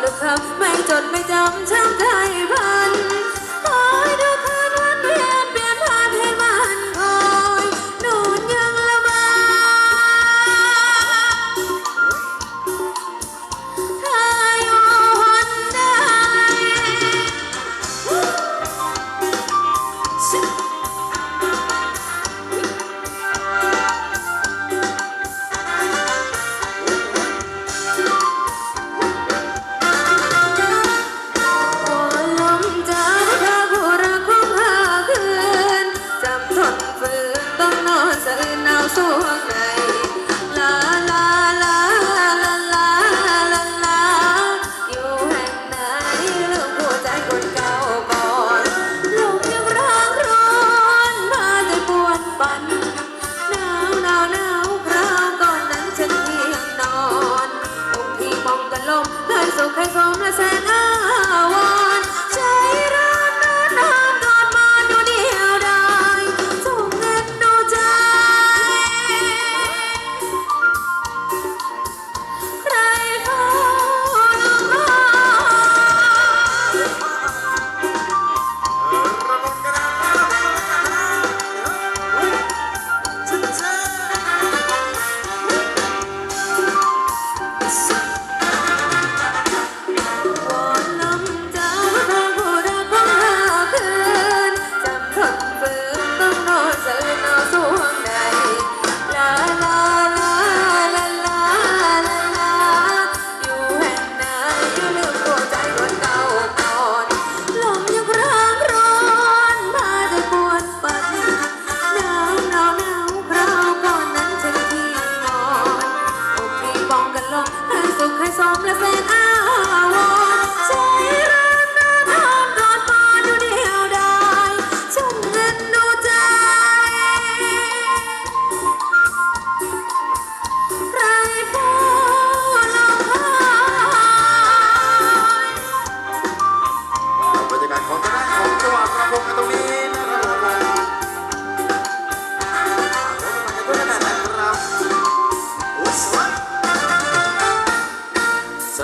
แล้วครับ ไม่จดไม่จำช่ได้บ้า তো